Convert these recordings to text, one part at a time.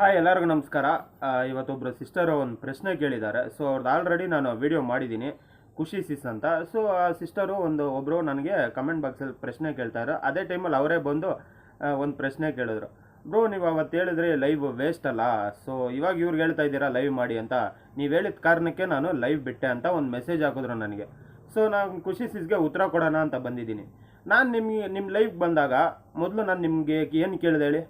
Hi, ಎಲ್ಲರಿಗೂ ನಮಸ್ಕಾರ. ಇವತ್ತೊಬ್ಬರು sister ಒಂದು ಪ್ರಶ್ನೆ ಕೇಳಿದ್ದಾರೆ. ಸೊ ಅವ್ರದ್ದು ಆಲ್ರೆಡಿ ನಾನು ವಿಡಿಯೋ ಮಾಡಿದ್ದೀನಿ, ಖುಷಿ ಸಿಸ್ ಅಂತ. ಸೊ ಆ ಸಿಸ್ಟರು ಒಂದು ಒಬ್ಬರು ನನಗೆ ಕಮೆಂಟ್ ಬಾಕ್ಸಲ್ಲಿ ಪ್ರಶ್ನೆ ಕೇಳ್ತಾರೆ ಅದೇ ಟೈಮಲ್ಲಿ ಅವರೇ ಬಂದು ಒಂದು ಪ್ರಶ್ನೆ ಕೇಳಿದ್ರು. ಬ್ರೋ ನೀವು ಅವತ್ತು ಹೇಳಿದ್ರೆ ಲೈವ್ ವೇಸ್ಟ್ ಅಲ್ಲ. ಸೊ ಇವಾಗ ಇವ್ರಿಗೆ ಹೇಳ್ತಾ ಇದ್ದೀರಾ ಲೈವ್ ಮಾಡಿ ಅಂತ. ನೀವು ಹೇಳಿದ ಕಾರಣಕ್ಕೆ ನಾನು ಲೈವ್ ಬಿಟ್ಟೆ ಅಂತ ಒಂದು ಮೆಸೇಜ್ ಹಾಕಿದ್ರು ನನಗೆ. ಸೊ ನಾನು ಖುಷಿ ಸಿಸ್ಗೆ ಉತ್ತರ ಕೊಡೋಣ ಅಂತ ಬಂದಿದ್ದೀನಿ. ನಾನು ನಿಮಗೆ ನಿಮ್ಮ ಲೈವ್ ಬಂದಾಗ ಮೊದಲು ನಾನು ನಿಮಗೆ ಏನು ಕೇಳಿದೆ ಹೇಳಿ?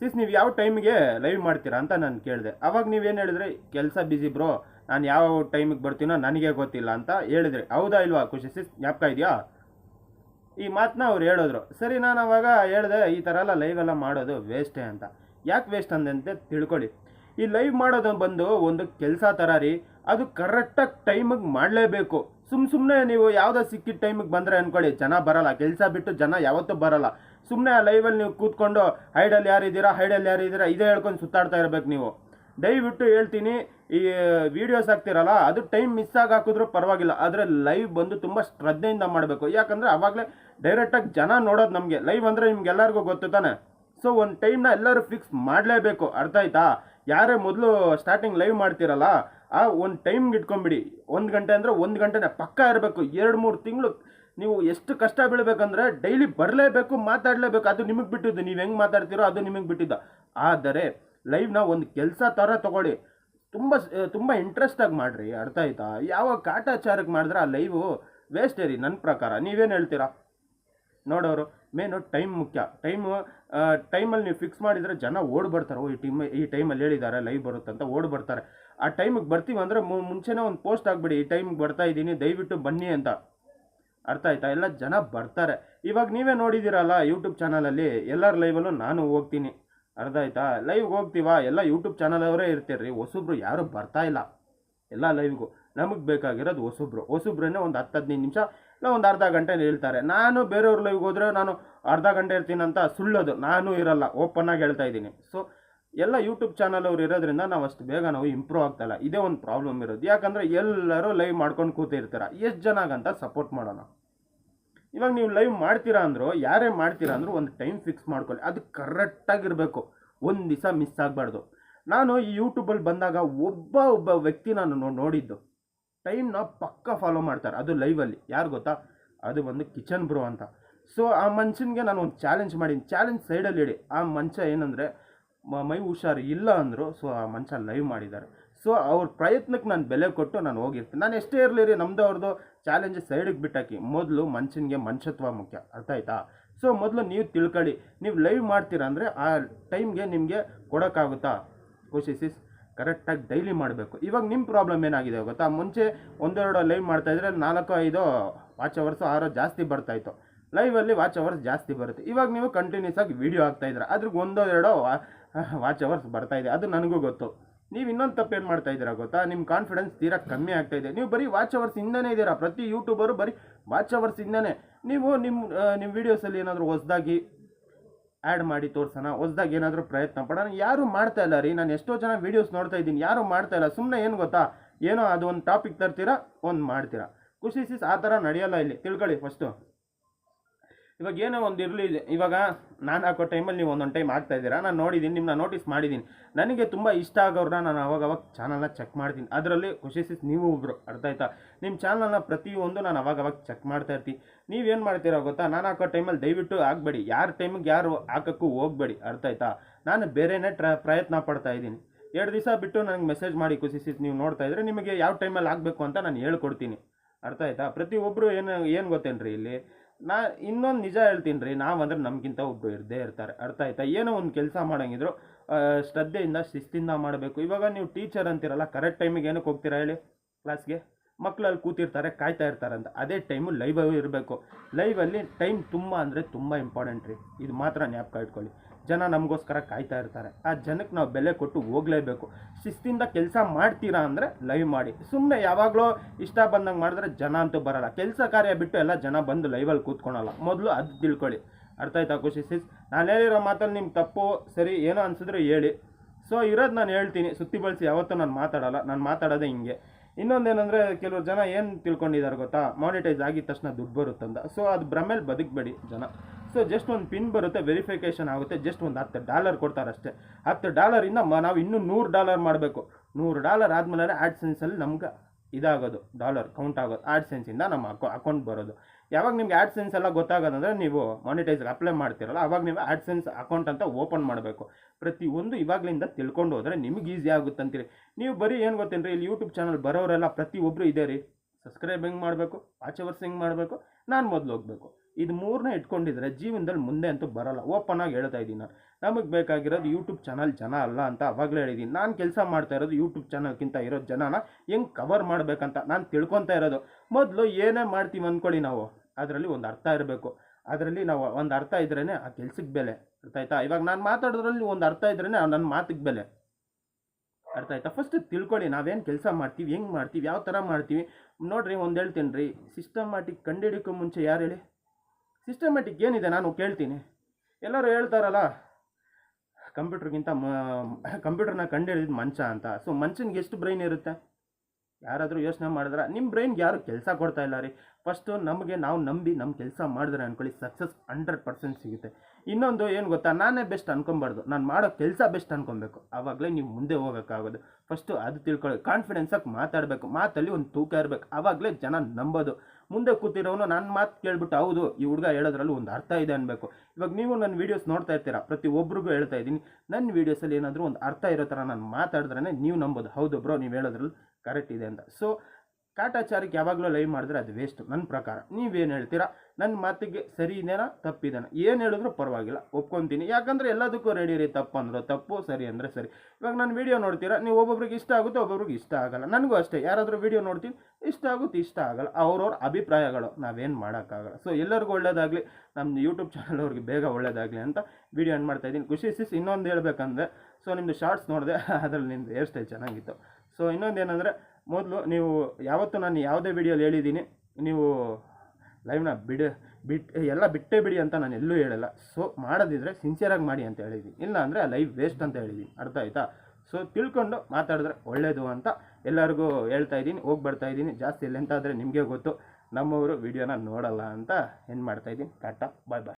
ಸಿಸ್ ನೀವು ಯಾವ ಟೈಮಿಗೆ ಲೈವ್ ಮಾಡ್ತೀರಾ ಅಂತ ನಾನು ಕೇಳಿದೆ. ಅವಾಗ ನೀವೇನು ಹೇಳಿದ್ರೆ? ಕೆಲಸ ಬಿಸಿ ಬ್ರೋ ನಾನು ಯಾವ ಟೈಮಿಗೆ ಬರ್ತೀನೋ ನನಗೆ ಗೊತ್ತಿಲ್ಲ ಅಂತ ಹೇಳಿದ್ರಿ. ಹೌದಾ ಇಲ್ವಾ ಖುಷಿ ಸಿಸ್ ಜ್ಞಾಪಕ ಇದೆಯಾ? ಈ ಮಾತನ್ನ ಅವ್ರು ಹೇಳಿದ್ರು. ಸರಿ, ನಾನು ಅವಾಗ ಹೇಳಿದೆ, ಈ ಥರ ಎಲ್ಲ ಲೈವ್ ಎಲ್ಲ ಮಾಡೋದು ವೇಸ್ಟೇ ಅಂತ. ಯಾಕೆ ವೇಸ್ಟ್ ಅಂದಂತೆ ತಿಳ್ಕೊಳ್ಳಿ ಈ ಲೈವ್ ಮಾಡೋದು ಬಂದು ಒಂದು ಕೆಲಸ ಥರ ರೀ, ಅದು ಕರೆಕ್ಟಾಗಿ ಟೈಮಿಗೆ ಮಾಡಲೇಬೇಕು. ಸುಮ್ಮ ಸುಮ್ಮನೆ ನೀವು ಯಾವುದೋ ಸಿಕ್ಕಿದ ಟೈಮಿಗೆ ಬಂದರೆ ಅಂದ್ಕೊಳ್ಳಿ ಜನ ಬರಲ್ಲ. ಕೆಲಸ ಬಿಟ್ಟು ಜನ ಯಾವತ್ತೂ ಬರಲ್ಲ. ಸುಮ್ಮನೆ ಆ ಲೈವಲ್ಲಿ ನೀವು ಕೂತ್ಕೊಂಡು ಹೈಡಲ್ಲಿ ಯಾರಿದ್ದೀರಾ ಹೈಡಲ್ಲಿ ಯಾರಿದ್ದೀರಾ, ಇದೇ ಹೇಳ್ಕೊಂಡು ಸುತ್ತಾಡ್ತಾ ಇರಬೇಕು ನೀವು. ದಯವಿಟ್ಟು ಹೇಳ್ತೀನಿ, ಈ ವಿಡಿಯೋಸ್ ಹಾಕ್ತಿರಲ್ಲ, ಅದು ಟೈಮ್ ಮಿಸ್ ಆಗಿ ಹಾಕಿದ್ರು ಪರವಾಗಿಲ್ಲ. ಆದರೆ ಲೈವ್ ಬಂದು ತುಂಬ ಶ್ರದ್ಧೆಯಿಂದ ಮಾಡಬೇಕು. ಯಾಕಂದರೆ ಆವಾಗಲೇ ಡೈರೆಕ್ಟಾಗಿ ಜನ ನೋಡೋದು ನಮಗೆ. ಲೈವ್ ಅಂದರೆ ನಿಮ್ಗೆಲ್ಲರಿಗೂ ಗೊತ್ತು ತಾನೆ. ಸೊ ಒಂದು ಟೈಮ್ನ ಎಲ್ಲರೂ ಫಿಕ್ಸ್ ಮಾಡಲೇಬೇಕು. ಅರ್ಥ ಆಯ್ತಾ? ಯಾರೇ ಮೊದಲು ಸ್ಟಾರ್ಟಿಂಗ್ ಲೈವ್ ಮಾಡ್ತಿರಲ್ಲ, ಆ ಒಂದು ಟೈಮ್ಗೆ ಇಟ್ಕೊಂಬಿಡಿ ಒಂದು ಗಂಟೆ ಅಂದರೆ ಒಂದು ಗಂಟೆನೇ ಪಕ್ಕ ಇರಬೇಕು. ಎರಡು ಮೂರು ತಿಂಗಳು ನೀವು ಎಷ್ಟು ಕಷ್ಟ ಬೀಳಬೇಕಂದ್ರೆ ಡೈಲಿ ಬರಲೇಬೇಕು, ಮಾತಾಡಲೇಬೇಕು. ಅದು ನಿಮಗೆ ಬಿಟ್ಟಿದ್ದು. ನೀವು ಹೆಂಗೆ ಮಾತಾಡ್ತೀರೋ ಅದು ನಿಮಗೆ ಬಿಟ್ಟಿದ್ದ. ಆದರೆ ಲೈವ್ನ ಒಂದು ಕೆಲಸ ಥರ ತಗೊಳ್ಳಿ. ತುಂಬ ತುಂಬ ಇಂಟ್ರೆಸ್ಟಾಗಿ ಮಾಡಿರಿ. ಅರ್ಥ ಆಯ್ತಾ? ಯಾವ ಕಾಟಾಚಾರಕ್ಕೆ ಮಾಡಿದ್ರೆ ಆ ಲೈವು ವೇಸ್ಟ್ ರೀ. ನನ್ನ ಪ್ರಕಾರ. ನೀವೇನು ಹೇಳ್ತೀರಾ? ನೋಡೋರು ಮೇನು ಟೈಮ್ ಮುಖ್ಯ. ಟೈಮು ಟೈಮಲ್ಲಿ ನೀವು ಫಿಕ್ಸ್ ಮಾಡಿದರೆ ಜನ ಓಡ್ ಬರ್ತಾರೆ ಓ, ಈ ಟೈಮ್ ಈ ಟೈಮಲ್ಲಿ ಹೇಳಿದ್ದಾರೆ ಲೈವ್ ಬರುತ್ತೆ ಅಂತ ಓಡ್ ಬರ್ತಾರೆ ಆ ಟೈಮಿಗೆ ಬರ್ತೀವಿ ಅಂದರೆ ಮುಂಚೆನೇ ಒಂದು ಪೋಸ್ಟ್ ಆಗಿಬಿಡಿ ಈ ಟೈಮಿಗೆ ಬರ್ತಾ ಇದ್ದೀನಿ ದಯವಿಟ್ಟು ಬನ್ನಿ ಅಂತ. ಅರ್ಥ ಆಯ್ತಾ? ಎಲ್ಲ ಜನ ಬರ್ತಾರೆ. ಇವಾಗ ನೀವೇ ನೋಡಿದ್ದೀರಲ್ಲ ಯೂಟ್ಯೂಬ್ ಚಾನಲಲ್ಲಿ ಎಲ್ಲರ ಲೈವಲ್ಲೂ ನಾನು ಹೋಗ್ತೀನಿ. ಅರ್ಥ ಆಯ್ತಾ? ಲೈವ್ ಹೋಗ್ತೀವಾ? ಎಲ್ಲ ಯೂಟ್ಯೂಬ್ ಚಾನಲ್ ಅವರೇ ಇರ್ತೀರಿ ಹೊಸಬ್ರು ಯಾರು ಬರ್ತಾ ಇಲ್ಲ. ಎಲ್ಲ ಲೈವ್ಗೂ ನಮಗೆ ಬೇಕಾಗಿರೋದು ಹೊಸಬ್ರು. ಹೊಸಬ್ರನ್ನೇ ಒಂದು ಹತ್ತು ಹದಿನೈದು ನಿಮಿಷ ಇಲ್ಲ ಒಂದು ಅರ್ಧ ಗಂಟೆ ಹೇಳ್ತಾರೆ. ನಾನು ಬೇರೆಯವ್ರ ಲೈವ್ಗೆ ಹೋದರೆ ನಾನು ಅರ್ಧ ಗಂಟೆ ಇರ್ತೀನಿ ಅಂತ ಸುಳ್ಳೋದು. ನಾನು ಇರಲ್ಲ. ಓಪನ್ ಆಗಿ ಹೇಳ್ತಾ ಇದ್ದೀನಿ. ಸೊ ಎಲ್ಲ ಯೂಟ್ಯೂಬ್ ಚಾನಲ್ ಅವ್ರು ಇರೋದ್ರಿಂದ ನಾವು ಅಷ್ಟು ಬೇಗ ನಾವು ಇಂಪ್ರೂವ್ ಆಗ್ತಾಯಿಲ್ಲ ಇದೇ ಒಂದು ಪ್ರಾಬ್ಲಮ್ ಇರೋದು. ಯಾಕಂದರೆ ಎಲ್ಲರೂ ಲೈವ್ ಮಾಡ್ಕೊಂಡು ಕೂತಿರ್ತಾರೆ. ಎಷ್ಟು ಜನಾಗಂತ ಸಪೋರ್ಟ್ ಮಾಡೋಣ. ಇವಾಗ ನೀವು ಲೈವ್ ಮಾಡ್ತೀರಾ ಅಂದರೂ, ಯಾರೇ ಮಾಡ್ತೀರಾ ಅಂದರೂ ಒಂದು ಟೈಮ್ ಫಿಕ್ಸ್ ಮಾಡ್ಕೊಳ್ಳಿ. ಅದು ಕರೆಕ್ಟಾಗಿರಬೇಕು ಒಂದು ದಿವಸ ಮಿಸ್ ಆಗಬಾರ್ದು. ನಾನು ಈ ಯೂಟ್ಯೂಬಲ್ಲಿ ಬಂದಾಗ ಒಬ್ಬ ಒಬ್ಬ ವ್ಯಕ್ತಿ ನಾನು ನೋಡಿದ್ದು. ಟೈಮ್ನ ಪಕ್ಕ ಫಾಲೋ ಮಾಡ್ತಾರೆ. ಅದು ಲೈವಲ್ಲಿ ಯಾರು ಗೊತ್ತಾ? ಅದು ಬಂದು ಕಿಚನ್ ಬ್ರೋ ಅಂತ. ಸೊ ಆ ಮನುಷ್ಯನಿಗೆ ನಾನು ಒಂದು ಚಾಲೆಂಜ್ ಮಾಡೀನಿ. ಚಾಲೆಂಜ್ ಸೈಡಲ್ಲಿ ಇಡಿ. ಆ ಮನುಷ್ಯ ಏನಂದರೆ ಮೈ ಹುಷಾರು ಇಲ್ಲ ಅಂದರು ಸೊ ಆ ಮನುಷ್ಯ ಲೈವ್ ಮಾಡಿದ್ದಾರೆ. ಸೊ ಅವ್ರ ಪ್ರಯತ್ನಕ್ಕೆ ನಾನು ಬೆಲೆ ಕೊಟ್ಟು ನಾನು ಹೋಗಿರ್ತೀನಿ. ನಾನು ಎಷ್ಟೇ ಇರಲಿ ರೀ ನಮ್ಮದು ಅವ್ರದ್ದು ಚಾಲೆಂಜ್ ಸೈಡಿಗೆ ಬಿಟ್ಟಾಕಿ. ಮೊದಲು ಮನುಷ್ಯನಿಗೆ ಮನುಷ್ಯತ್ವ ಮುಖ್ಯ. ಅರ್ಥ ಆಯ್ತಾ? ಸೊ ಮೊದಲು ನೀವು ತಿಳ್ಕೊಳ್ಳಿ. ನೀವು ಲೈವ್ ಮಾಡ್ತೀರಾ ಅಂದರೆ ಆ ಟೈಮ್ಗೆ ನಿಮಗೆ ಕೊಡೋಕ್ಕಾಗುತ್ತಾ? ಕೋಶಿಸಿಸ್ ಕರೆಕ್ಟಾಗಿ ಡೈಲಿ ಮಾಡಬೇಕು. ಇವಾಗ ನಿಮ್ಮ ಪ್ರಾಬ್ಲಮ್ ಏನಾಗಿದೆ ಗೊತ್ತಾ? ಮುಂಚೆ ಒಂದೆರಡು ಲೈವ್ ಮಾಡ್ತಾಯಿದ್ರೆ ನಾಲ್ಕು, ಐದು ವಾಚ್ ಅವರ್ಸು ಆರೋ ಜಾಸ್ತಿ ಬರ್ತಾಯಿತ್ತು ಲೈವಲ್ಲಿ ವಾಚ್ ಅವರ್ಸ್ ಜಾಸ್ತಿ ಬರುತ್ತೆ. ಇವಾಗ ನೀವು ಕಂಟಿನ್ಯೂಸ್ ಆಗಿ ವೀಡಿಯೋ ಹಾಕ್ತಾಯಿದ್ರೆ ಅದ್ರಿಗೆ ಒಂದೋ, ಎರಡೋ ವಾಚ್ ಅವರ್ಸ್ ಬರ್ತಾ ಇದೆ. ಅದು ನನಗೂ ಗೊತ್ತು. ನೀವು ಇನ್ನೊಂದು ಏನು ಮಾಡ್ತಾ ಇದ್ದೀರಾ ಗೊತ್ತಾ? ನಿಮ್ಮ ಕಾನ್ಫಿಡೆನ್ಸ್ ತೀರಾ ಕಮ್ಮಿ ಆಗ್ತಾ ಇದೆ. ನೀವು ಬರೀ ವಾಚ್ ಅವರ್ಸ್ ಹಿಂದೆನೇ ಇದ್ದೀರಾ. ಪ್ರತಿ ಯೂಟ್ಯೂಬರು ಬರೀ ವಾಚ್ ಅವರ್ಸ್ ಹಿಂದೆನೇ ನೀವು ನಿಮ್ಮ ನಿಮ್ಮ ವೀಡಿಯೋಸಲ್ಲಿ ಏನಾದರೂ ಹೊಸದಾಗಿ ಆ್ಯಡ್ ಮಾಡಿ ತೋರಿಸೋಣ. ಹೊಸ್ದಾಗಿ ಏನಾದರೂ ಪ್ರಯತ್ನ ಪಡೋಣ. ಯಾರು ಮಾಡ್ತಾ ಇಲ್ಲ ರೀ? ನಾನು ಎಷ್ಟೋ ಜನ ವೀಡಿಯೋಸ್ ನೋಡ್ತಾ ಇದ್ದೀನಿ. ಯಾರು ಮಾಡ್ತಾ ಇಲ್ಲ? ಸುಮ್ಮನೆ ಏನು ಗೊತ್ತಾ? ಏನೋ ಅದು ಒಂದು ಟಾಪಿಕ್ ತರ್ತೀರಾ, ಒಂದು ಮಾಡ್ತೀರಾ. ಖುಷಿ ಸಿಸ್, ಆ ಥರ ನಡೆಯಲ್ಲ ಇಲ್ಲಿ. ತಿಳ್ಕೊಳ್ಳಿ ಫಸ್ಟು ಇವಾಗ ಏನೋ ಒಂದು ಇರಲಿ ಇವಾಗ ನಾನು ಹಾಕೋ ಟೈಮಲ್ಲಿ ನೀವು ಒಂದೊಂದು ಟೈಮ್ ಆಗ್ತಾ ಇದ್ದೀರಾ, ನಾನು ನೋಡಿದ್ದೀನಿ ನಿಮ್ಮನ್ನ ನೋಟಿಸ್ ಮಾಡಿದ್ದೀನಿ ನನಗೆ ತುಂಬ ಇಷ್ಟ ಆಗೋರನ್ನ ನಾನು ಅವಾಗವಾಗ ಅವಾಗ ಚಾನಲ್ನ ಚೆಕ್ ಮಾಡ್ತೀನಿ. ಅದರಲ್ಲಿ ಖುಷಿ ಸಿಸ್ ನೀವು ಒಬ್ಬರು ಅರ್ಥ ಆಯ್ತಾ? ನಿಮ್ಮ ಚಾನಲ್ನ ಪ್ರತಿಯೊಂದು ನಾನು ಅವಾಗವಾಗ ಅವಾಗ ಚೆಕ್ ಮಾಡ್ತಾ ಇರ್ತೀನಿ. ನೀವೇನು ಮಾಡ್ತೀರೋ ಗೊತ್ತಾ? ನಾನು ಹಾಕೋ ಟೈಮಲ್ಲಿ ದಯವಿಟ್ಟು ಆಗಬೇಡಿ ಯಾರ ಟೈಮಿಗೆ ಯಾರು ಹಾಕೋಕ್ಕೂ ಹೋಗಬೇಡಿ, ಅರ್ಥ ಆಯ್ತಾ? ನಾನು ಬೇರೆನೇ ಟ್ರ, ಪ್ರಯತ್ನ ಪಡ್ತಾ ಇದ್ದೀನಿ. ಎರಡು ದಿವಸ ಬಿಟ್ಟು ನನಗೆ ಮೆಸೇಜ್ ಮಾಡಿ ಖುಷಿ ಸಿಸ್ ನೀವು ನೋಡ್ತಾ ಇದ್ರೆ ನಿಮಗೆ ಯಾವ ಟೈಮಲ್ಲಿ ಆಗಬೇಕು ಅಂತ ನಾನು ಹೇಳ್ಕೊಡ್ತೀನಿ. ಅರ್ಥ ಆಯ್ತಾ? ಪ್ರತಿಯೊಬ್ಬರು ಏನು ಏನು ಗೊತ್ತೇನ್ರಿ ಇಲ್ಲಿ? ನಾ ಇನ್ನೊಂದು ನಿಜ ಹೇಳ್ತೀನಿ ರೀ ನಾವಂದ್ರೆ ನಮಗಿಂತ ಒಬ್ಬರು ಇರದೇ ಇರ್ತಾರೆ. ಅರ್ಥ ಆಯ್ತಾ? ಏನೋ ಒಂದು ಕೆಲಸ ಮಾಡೋಂಗಿದ್ರು ಶ್ರದ್ಧೆಯಿಂದ ಶಿಸ್ತಿಂದ ಮಾಡಬೇಕು. ಇವಾಗ ನೀವು ಟೀಚರ್ ಅಂತಿರಲ್ಲ ಕರೆಕ್ಟ್ ಟೈಮಿಗೆ ಏನಕ್ಕೆ ಹೋಗ್ತೀರಾ ಹೇಳಿ ಕ್ಲಾಸ್ಗೆ ಮಕ್ಕಳಲ್ಲಿ ಕೂತಿರ್ತಾರೆ, ಕಾಯ್ತಾ ಇರ್ತಾರಂತ. ಅದೇ ಟೈಮು ಲೈವ್ ಇರಬೇಕು. ಲೈವಲ್ಲಿ ಟೈಮ್ ತುಂಬ ಅಂದರೆ ತುಂಬ ಇಂಪಾರ್ಟೆಂಟ್ ರೀ. ಇದು ಮಾತ್ರ ಜ್ಞಾಪಕ ಇಟ್ಕೊಳ್ಳಿ. ಜನ ನಮಗೋಸ್ಕರ ಕಾಯ್ತಾ ಇರ್ತಾರೆ. ಆ ಜನಕ್ಕೆ ನಾವು ಬೆಲೆ ಕೊಟ್ಟು ಹೋಗಲೇಬೇಕು. ಶಿಸ್ತಿಂದ ಕೆಲಸ ಮಾಡ್ತೀರಾ ಅಂದರೆ ಲೈವ್ ಮಾಡಿ. ಸುಮ್ಮನೆ ಯಾವಾಗಲೂ ಇಷ್ಟ ಬಂದಂಗೆ ಮಾಡಿದ್ರೆ ಜನ ಅಂತೂ ಬರಲ್ಲ. ಕೆಲಸ ಕಾರ್ಯ ಬಿಟ್ಟು ಎಲ್ಲ ಜನ ಬಂದು ಲೈವಲ್ಲಿ ಕೂತ್ಕೊಳಲ್ಲ. ಮೊದಲು ಅದು ತಿಳ್ಕೊಳ್ಳಿ. ಅರ್ಥ ಆಯ್ತಾ ಖುಷಿ? ಸಿಸ್, ನಾನು ಹೇಳಿರೋ ಮಾತಲ್ಲಿ ನಿಮ್ಗೆ ತಪ್ಪು, ಸರಿ, ಏನೋ ಅನಿಸಿದ್ರೆ ಹೇಳಿ. ಸೊ ಇರೋದು ನಾನು ಹೇಳ್ತೀನಿ. ಸುತ್ತಿ ಬಳಸಿ ಯಾವತ್ತೂ ನಾನು ಮಾತಾಡಲ್ಲ. ನಾನು ಮಾತಾಡೋದೇ ಹಿಂಗೆ. ಇನ್ನೊಂದೇನಂದರೆ ಕೆಲವರು ಜನ ಏನು ತಿಳ್ಕೊಂಡಿದ್ದಾರೆ ಗೊತ್ತಾ? ಮಾನಿಟೈಸ್ ಆಗಿದ ತಕ್ಷಣ ದುಡ್ಡು ಬರುತ್ತಂತ ಸೊ ಅದು ಭ್ರಮೇಲಿ ಬದುಕಬೇಡಿ ಜನ. ಸೊ ಜಸ್ಟ್ ಒಂದು ಪಿನ್ ಬರುತ್ತೆ ವೆರಿಫಿಕೇಷನ್ ಆಗುತ್ತೆ ಜಸ್ಟ್ ಒಂದು ಹತ್ತು ಡಾಲರ್ ಕೊಡ್ತಾರೆ ಅಷ್ಟೇ ಹತ್ತು ಡಾಲರಿಂದ ನಾವು ಇನ್ನೂ ನೂರು ಡಾಲರ್ ಮಾಡಬೇಕು. ನೂರು ಡಾಲರ್ ಆದಮೇಲೆ ಆ್ಯಡ್ಸೆನ್ಸಲ್ಲಿ ನಮ್ಗೆ ಇದಾಗೋದು ಡಾಲರ್ ಕೌಂಟ್ ಆಗೋದು ಆ್ಯಡ್ಸೆನ್ಸಿಂದ ನಮ್ಮ ಅಕೌ ಅಕೌಂಟ್ ಬರೋದು. ಯಾವಾಗ ನಿಮ್ಗೆ ಆ್ಯಡ್ಸೆನ್ಸ್ ಎಲ್ಲ ಗೊತ್ತಾಗೋದಂದ್ರೆ ನೀವು ಮಾನಿಟೈಸ್ಗೆ ಅಪ್ಲೈ ಮಾಡ್ತೀರಲ್ಲ, ಅವಾಗ ನೀವು ಆ್ಯಡ್ಸೆನ್ಸ್ ಅಕೌಂಟ್ ಅಂತ ಓಪನ್ ಮಾಡಬೇಕು. ಪ್ರತಿಯೊಂದು ಇವಾಗಲಿಂದ ತಿಳ್ಕೊಂಡು ಹೋದರೆ ನಿಮ್ಗೆ ಈಸಿ ಆಗುತ್ತೆ ಅಂತೀರಿ. ನೀವು ಬರೀ ಏನು ಗೊತ್ತೇನ್ರಿ, ಇಲ್ಲಿ ಯೂಟ್ಯೂಬ್ ಚಾನಲ್ ಬರೋರೆಲ್ಲ ಪ್ರತಿಯೊಬ್ಬರು ಇದೆ ರೀ. ಸಬ್ಸ್ಕ್ರೈಬ್ ಹೆಂಗೆ ಮಾಡಬೇಕು ಆಚೆ ಅವರ್ಸ್ ಹೆಂಗೆ ಮಾಡಬೇಕು, ನಾನು ಮೊದಲು ಹೋಗಬೇಕು. ಇದು ಮೂರನೇ ಇಟ್ಕೊಂಡಿದ್ರೆ ಜೀವನದಲ್ಲಿ ಮುಂದೆ ಅಂತೂ ಬರಲ್ಲ. ಓಪನ್ ಆಗಿ ಹೇಳ್ತಾ ಇದ್ದೀನಿ ನಾನು. ನಮಗೆ ಬೇಕಾಗಿರೋದು ಯೂಟ್ಯೂಬ್ ಚಾನಲ್ ಜನ ಅಲ್ಲ ಅಂತ ಅವಾಗಲೇ ಹೇಳಿದ್ದೀನಿ. ನಾನು ಕೆಲಸ ಮಾಡ್ತಾ ಇರೋದು ಯೂಟ್ಯೂಬ್ ಚಾನಲ್ಗಿಂತ ಇರೋ ಜನನ ಹೆಂಗೆ ಕವರ್ ಮಾಡಬೇಕಂತ ನಾನು ತಿಳ್ಕೊತಾ ಇರೋದು. ಮೊದಲು ಏನೇ ಮಾಡ್ತೀವಿ ಅಂದ್ಕೊಳ್ಳಿ ನಾವು. ಅದರಲ್ಲಿ ಒಂದು ಅರ್ಥ ಇರಬೇಕು. ಅದರಲ್ಲಿ ನಾವು ಒಂದು ಅರ್ಥ ಇದ್ರೇ ಆ ಕೆಲ್ಸಕ್ಕೆ ಬೆಲೆ. ಅರ್ಥ ಆಯ್ತಾ? ಇವಾಗ ನಾನು ಮಾತಾಡೋದ್ರಲ್ಲಿ ಒಂದು ಅರ್ಥ ಇದ್ರೇ ನನ್ನ ಮಾತಿಗೆ ಬೆಲೆ. ಅರ್ಥ ಆಯ್ತಾ? ಫಸ್ಟ್ ತಿಳ್ಕೊಳ್ಳಿ ನಾವೇನು ಕೆಲಸ ಮಾಡ್ತೀವಿ, ಹೆಂಗೆ ಮಾಡ್ತೀವಿ, ಯಾವ ಥರ ಮಾಡ್ತೀವಿ. ನೋಡ್ರಿ ಒಂದು ಹೇಳ್ತೀನಿ ರೀ ಸಿಸ್ಟಮ್ಯಾಟಿಕ್ ಕಂಡಿಡಿಕೋ ಮುಂಚೆ ಯಾರು ಹೇಳಿ? ಸಿಸ್ಟಮ್ಯಾಟಿಕ್ ಏನಿದೆ ನಾನು ಕೇಳ್ತೀನಿ. ಎಲ್ಲರೂ ಹೇಳ್ತಾರಲ್ಲ, ಕಂಪ್ಯೂಟರ್ಗಿಂತ ಮ, ಕಂಪ್ಯೂಟರ್ನ ಕಂಡುಹಿಡಿದ ಮಂಚ ಅಂತ. ಸೊ ಮಂಚನಿಗೆ ಎಷ್ಟು ಬ್ರೈನ್ ಇರುತ್ತೆ? ಯಾರಾದರೂ ಯೋಚನೆ ಮಾಡಿದ್ರೆ? ನಿಮ್ಮ ಬ್ರೈನ್ಗೆ ಯಾರು ಕೆಲಸ ಕೊಡ್ತಾ ಇಲ್ಲ ರೀ? ಫಸ್ಟು ನಮಗೆ ನಾವು ನಂಬಿ ನಮ್ಮ ಕೆಲಸ ಮಾಡಿದ್ರೆ ಅಂದ್ಕೊಳ್ಳಿ ಸಕ್ಸಸ್ ಹಂಡ್ರೆಡ್ ಪರ್ಸೆಂಟ್ ಸಿಗುತ್ತೆ. ಇನ್ನೊಂದು ಏನು ಗೊತ್ತಾ? ನಾನೇ ಬೆಸ್ಟ್ ಅನ್ಕೊಬಾರ್ದು ನಾನು ಮಾಡೋ ಕೆಲಸ ಬೆಸ್ಟ್ ಅನ್ಕೊಬೇಕು ಆವಾಗಲೇ ನೀವು ಮುಂದೆ ಹೋಗಬೇಕಾಗೋದು ಫಸ್ಟು ಅದು ತಿಳ್ಕೊಳ್ಳಿ. ಕಾನ್ಫಿಡೆನ್ಸಾಗಿ ಮಾತಾಡಬೇಕು. ಮಾತಲ್ಲಿ ಒಂದು ತೂಕ ಇರಬೇಕು. ಆವಾಗಲೇ ಜನ ನಂಬೋದು. ಮುಂದೆ ಕೂತಿರೋನು ನನ್ನ ಮಾತು ಕೇಳ್ಬಿಟ್ಟು, ಹೌದು, ಈ ಹುಡುಗ ಹೇಳೋದ್ರಲ್ಲಿ ಒಂದು ಅರ್ಥ ಇದೆ ಅನ್ಬೇಕು. ಇವಾಗ ನೀವು ನನ್ನ ವೀಡಿಯೋಸ್ ನೋಡ್ತಾ ಇರ್ತೀರಾ? ಪ್ರತಿ ಒಬ್ರಿಗೂ ಹೇಳ್ತಾ ಇದ್ದೀನಿ. ನನ್ನ ವೀಡಿಯೋಸಲ್ಲಿ ಏನಾದರೂ ಒಂದು ಅರ್ಥ ಇರೋ ಥರ ನಾನು ಮಾತಾಡಿದ್ರೆ ನೀವು ನಂಬೋದು. ಹೌದು ಬ್ರೋ, ನೀವು ಹೇಳೋದ್ರಲ್ಲಿ ಕರೆಕ್ಟ್ ಇದೆ ಅಂತ. ಸೊ ಕಾಟಾಚಾರಕ್ಕೆ ಯಾವಾಗಲೂ ಲೈವ್ ಮಾಡಿದ್ರೆ ಅದು ವೇಸ್ಟ್ ನನ್ನ ಪ್ರಕಾರ. ನೀವೇನು ಹೇಳ್ತೀರಾ? ನನ್ನ ಮಾತಿಗೆ ಸರಿ ಇದೆನಾ ತಪ್ಪಿದೇನಾ ಏನು ಹೇಳಿದ್ರು ಪರವಾಗಿಲ್ಲ. ಒಪ್ಕೊತೀನಿ. ಯಾಕಂದರೆ ಎಲ್ಲದಕ್ಕೂ ರೆಡಿ ರೀ. ತಪ್ಪು ಅಂದ್ರೆ. ತಪ್ಪು, ಸರಿ ಅಂದರೆ ಸರಿ. ಇವಾಗ ನಾನು ವೀಡಿಯೋ ನೋಡ್ತೀರಾ? ನೀವು ಒಬ್ಬೊಬ್ರಿಗೆ ಇಷ್ಟ ಆಗುತ್ತೆ ಒಬ್ಬೊಬ್ರಿಗೆ ಇಷ್ಟ ಆಗಲ್ಲ. ನನಗೂ ಅಷ್ಟೇ. ಯಾರಾದರೂ ವೀಡಿಯೋ ನೋಡ್ತೀನಿ. ಇಷ್ಟ ಆಗುತ್ತೆ ಇಷ್ಟ ಆಗಲ್ಲ. ಅವ್ರವ್ರ ಅಭಿಪ್ರಾಯಗಳು ನಾವೇನು ಮಾಡೋಕ್ಕಾಗಲ್ಲ. ಸೊ ಎಲ್ಲರಿಗೂ ಒಳ್ಳೇದಾಗಲಿ. ನಮ್ಮ ಯೂಟ್ಯೂಬ್ ಚಾನಲ್ ಅವ್ರಿಗೆ ಬೇಗ ಒಳ್ಳೇದಾಗಲಿ ಅಂತ ವೀಡಿಯೋ ಏನು ಮಾಡ್ತಾ ಇದ್ದೀನಿ. ಖುಷಿ, ಸಿಸ್, ಇನ್ನೊಂದು ಹೇಳ್ಬೇಕಂದ್ರೆ ಸೊ ನಿಮ್ಮದು ಶಾರ್ಟ್ಸ್ ನೋಡಿದೆ, ಅದರಲ್ಲಿ ನಿಮ್ಮದು ಹೇರ್ ಸ್ಟೈಲ್ ಚೆನ್ನಾಗಿತ್ತು. ಸೊ ಇನ್ನೊಂದು ಏನಂದರೆ ಮೊದಲು ನೀವು, ಯಾವತ್ತೂ ನಾನು ಯಾವುದೇ ವಿಡಿಯೋಲಿ ಹೇಳಿದ್ದೀನಿ. ನೀವು ಲೈವ್ನ ಬಿಡ, ಬಿಟ್ ಎಲ್ಲ ಬಿಟ್ಟೇ ಬಿಡಿ ಅಂತ ನಾನು ಎಲ್ಲೂ ಹೇಳಲ್ಲ. ಸೊ ಮಾಡೋದಿದ್ರೆ ಸಿನ್ಸಿಯರಾಗಿ ಮಾಡಿ ಅಂತ ಹೇಳಿದ್ದೀನಿ ಇಲ್ಲ ಅಂದರೆ ಆ ಲೈವ್ ವೇಸ್ಟ್ ಅಂತ ಹೇಳಿದ್ದೀನಿ ಅರ್ಥ ಆಯ್ತಾ? ಸೊ ತಿಳ್ಕೊಂಡು ಮಾತಾಡಿದ್ರೆ ಒಳ್ಳೆಯದು ಅಂತ ಎಲ್ಲರಿಗೂ ಹೇಳ್ತಾ ಇದ್ದೀನಿ. ಹೋಗಿ ಬರ್ತಾ ಇದ್ದೀನಿ. ಜಾಸ್ತಿ ಎಲ್ಲೆಂತಾದರೆ ನಿಮಗೆ ಗೊತ್ತು. ನಮ್ಮವರು ವೀಡಿಯೋನ ನೋಡಲ್ಲ ಅಂತ ಏನು ಮಾಡ್ತಾ ಇದ್ದೀನಿ. ಟಾಟಾ ಬಾಯ್ ಬಾಯ್